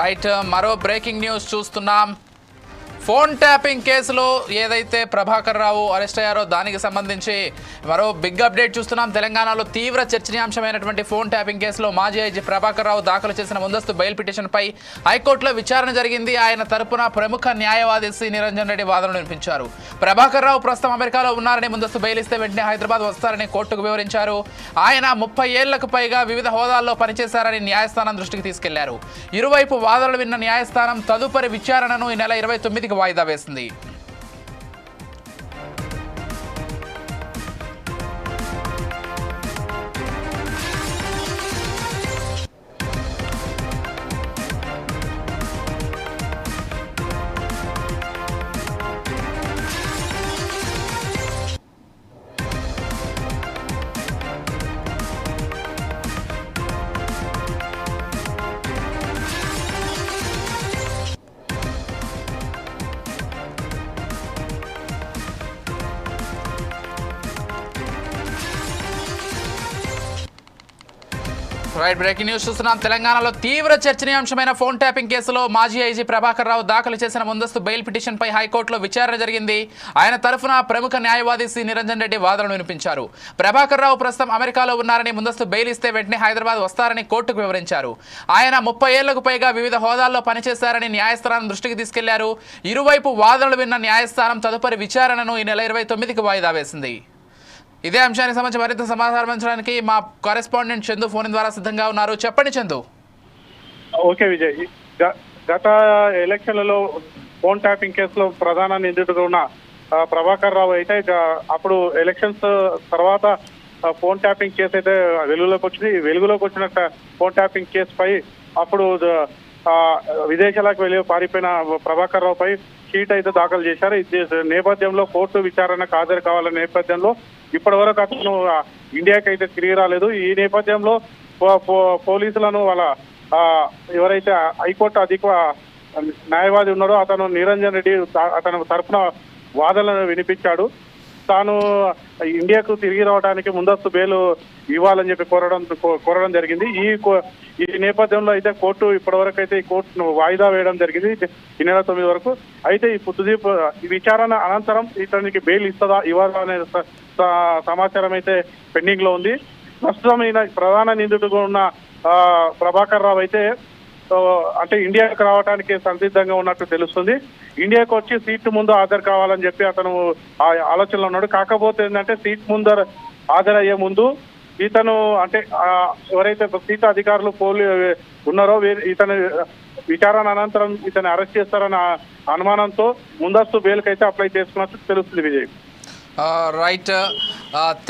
Right uh, మరో breaking news చూస్తున్నాం. Phone tapping కేసులో ఏదైతే ప్రభాకర్ రావు అరెస్ట్ అయ్యారో దానికి సంబంధించి మరో బిగ్ అప్డేట్ చూస్తున్నాం. తెలంగాణలో తీవ్ర చర్చనీయాంశమైనటువంటి ఫోన్ ట్యాపింగ్ కేసులో మాజీ ఐజీ ప్రభాకర్ రావు దాఖలు చేసిన ముందస్తు బెయిల్ పిటిషన్పై హైకోర్టులో విచారణ జరిగింది. ఆయన తరపున ప్రముఖ న్యాయవాది సి. నిరంజన్ రెడ్డి వాదనలు వినిపించారు. ప్రభాకర్ రావు ప్రస్తుతం అమెరికాలో ఉన్నారని ముందస్తు బెయిల్ ఇస్తే వెంటనే హైదరాబాద్ వస్తారని కోర్టుకు వివరించారు. ఆయన ముప్పై ఏళ్ళకు పైగా వివిధ హోదాల్లో పనిచేశారని న్యాయస్థానం దృష్టికి తీసుకెళ్ళారు. ఇరువైపు వాదనలు విన్న న్యాయస్థానం తదుపరి విచారణను ఈ నెల ఇరవై తొమ్మిదికి వాయిదా వేసింది. రైట్ బ్రేకింగ్ న్యూస్ చూస్తున్నాం. తెలంగాణలో తీవ్ర చర్చనీయాంశమైన ఫోన్ ట్యాపింగ్ కేసులో మాజీ ఐజీ ప్రభాకర్ రావు దాఖలు చేసిన ముందస్తు బెయిల్ పిటిషన్పై హైకోర్టులో విచారణ జరిగింది. ఆయన తరఫున ప్రముఖ న్యాయవాది సి. నిరంజన్ రెడ్డి వాదనలు వినిపించారు. ప్రభాకర్ రావు ప్రస్తుతం అమెరికాలో ఉన్నారని ముందస్తు బెయిల్ ఇస్తే వెంటనే హైదరాబాద్ వస్తారని కోర్టుకు వివరించారు. ఆయన ముప్పై ఏళ్ళకు పైగా వివిధ హోదాల్లో పనిచేశారని న్యాయస్థానం దృష్టికి తీసుకెళ్ళారు. ఇరువైపు వాదనలు విన్న న్యాయస్థానం తదుపరి విచారణను ఈ నెల ఇరవై తొమ్మిదికి వాయిదా వేసింది. ఇదే అంశానికి సంబంధించి మరింత సమాచారం అందించడానికి మా కరెస్పాండెంట్ చందు ఫోన్ ద్వారా సిద్ధంగా ఉన్నారు. చెప్పండి చందు. ఓకే విజయ్. గ- గత ఎలక్షన్లలో ఫోన్ ట్యాపింగ్ కేసులో ప్రధాన నిందితుడు ఉన్న ప్రభాకర్ రావు అయితే అప్పుడు ఎలక్షన్స్ తర్వాత ఫోన్ ట్యాపింగ్ కేసు అయితే వెలుగులోకి వచ్చింది. వెలుగులోకి వచ్చిన ఫోన్ ట్యాపింగ్ కేసుపై అప్పుడు విదేశాలకు వెళ్ళి పారిపోయిన ప్రభాకర్ రావుపై షీట్ అయితే దాఖలు చేశారు. ఇది నేపథ్యంలో కోర్టు విచారణకు హాజరు కావాలనే నేపథ్యంలో ఇప్పటి వరకు అతను ఇండియాకి అయితే తిరిగి రాలేదు. ఈ నేపథ్యంలో పో- పో- పోలీసులను వాళ్ళ ఎవరైతే హైకోర్టు అధిక న్యాయవాది ఉన్నాడో అతను నిరంజన్ రెడ్డి అతను తరఫున వాదనలను వినిపించాడు. తాను ఇండియాకు తిరిగి రావడానికి ముందస్తు బెయిల్ ఇవ్వాలని చెప్పి కోరడం కో- కోరడం జరిగింది. ఈ కో- ఈ నేపథ్యంలో అయితే కోర్టు ఇప్పటివరకు అయితే ఈ కోర్టును వాయిదా వేయడం జరిగింది. ఈ నెల తొమ్మిది వరకు. అయితే ఈ పుత్తుదీప్ ఈ విచారణ అనంతరం ఇతనికి బెయిల్ ఇస్తుందా ఇవ్వదా అనే స- సమాచారం అయితే పెండింగ్లో ఉంది. ప్రస్తుతం ఈయన ప్రధాన నిందితుడుగా ఉన్న ప్రభాకర్ రావు అయితే అంటే ఇండియాకు రావడానికి సంసిద్ధంగా ఉన్నట్టు తెలుస్తుంది. ఇండియాకు వచ్చి సీట్ ముందు హాజరు కావాలని చెప్పి అతను ఆ ఆలోచనలో ఉన్నాడు. కాకపోతే ఏంటంటే సీట్ ముందర హాజరయ్యే ముందు ఇతను అంటే ఎవరైతే సీత అధికారులు పోలీ ఉన్నారో ఇతను విచారణ అనంతరం ఇతను అరెస్ట్ చేస్తారన్న అనుమానంతో ముందస్తు బెయిల్కి అయితే అప్లై చేసుకున్నట్టు తెలుస్తుంది Vijay. Right.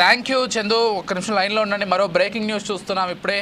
Thank you Chandu. ఒక్క నిమిషం లైన్లో ఉండండి. మరో బ్రేకింగ్ న్యూస్ చూస్తున్నాం ఇప్పుడే.